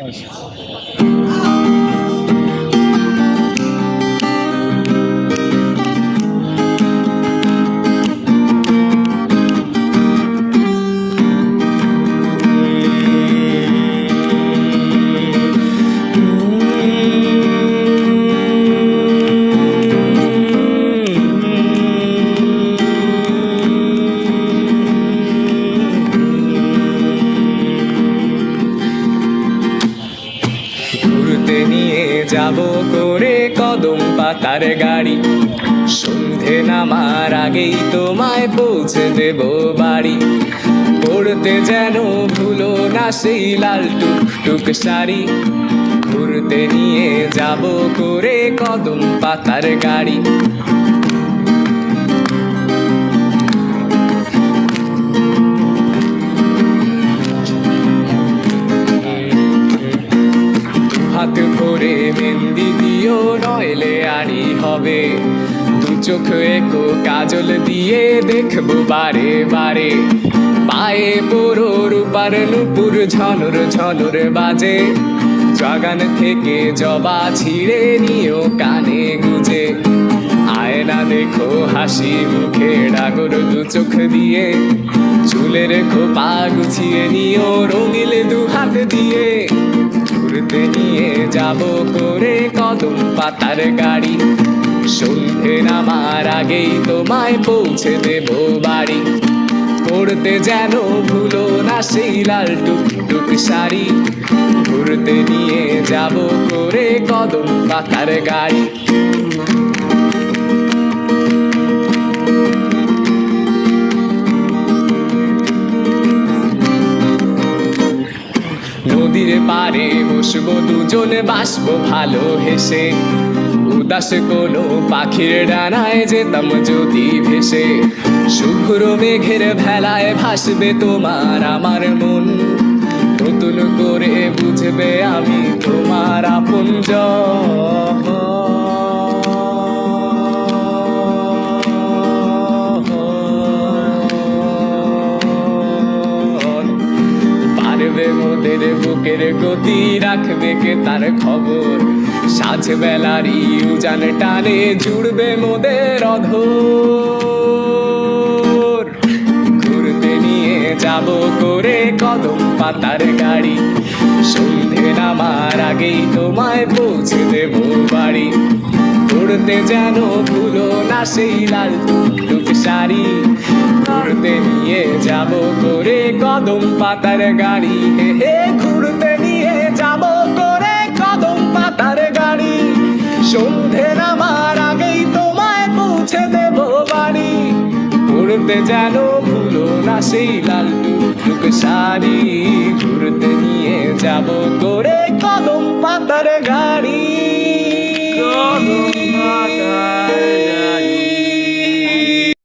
那。ঘুরতে নিয়ে যাব করে কদম পাতার গাড়ি। সন্ধে নামার আগেই তোমায় পৌঁছে দেব বাড়ি। পড়তে যেন ভুলো না সেই লাল টুক টুক শাড়ি। ঘুরতে নিয়ে যাব করে কদম পাতার গাড়ি। মেহেন্দি দিও নইলে আড়ি হবে। দু চোখ একো কাজল দিয়ে দেখব বারে বারে। পায়ে পুরো রূপার নুপুর ঝনর ঝনর বাজে। বাগান থেকে জবা ছিঁড়ে নিও কানে গুজে। আয়না দেখো হাসি মুখে ডাগর দু চোখ দিয়ে। চুলের খোপা গুছিয়ে নিও রঙিল দু হাত দিয়ে। ঘুরতে নিয়ে যাব করে কদম পাতার গাড়ি। সন্ধে নামার আগেই তোমায় পৌঁছে দেব বাড়ি। পড়তে যেন ভুলো না সেই লাল টুক টুক শাড়ি। ঘুরতে নিয়ে যাব করে কদম পাতার গাড়ি। নদীর পারে বসবো দুজনে বাসবো, ভালো হেসে। উদাস কোনো পাখির ডানায় যেতাম যদি ভেসে। শুভ্র মেঘের ভেলায় ভাসবে তোমার আমার মন। নতুন করে বুঝবে আমি তোমার আপন পারবে মোদের বুকের গতি রাখবে কে তার খবর? সাজ বেলারই উজান টানে জুড়বে মোদের অধর। ঘুরতে নিয়ে যাব করে কদম পাতার গাড়ি। সন্ধে নামার আগেই তোমায় পৌঁছে দেব বাড়ি। উড়তে যেন ভুলো না সেই লাল শাড়ি ঘুরতে নিয়ে যাব করে কদম পাতার গাড়ি। হে হে, ঘুরতে নিয়ে যাব করে কদম পাতার গাড়ি। সন্ধে নামার আগেই তোমায় পৌঁছে দেব বাড়ি। ঘুরতে যেন ভুলো না সেই লাল টুক শাড়ি। ঘুরতে নিয়ে যাব করে কদম পাতার গাড়ি।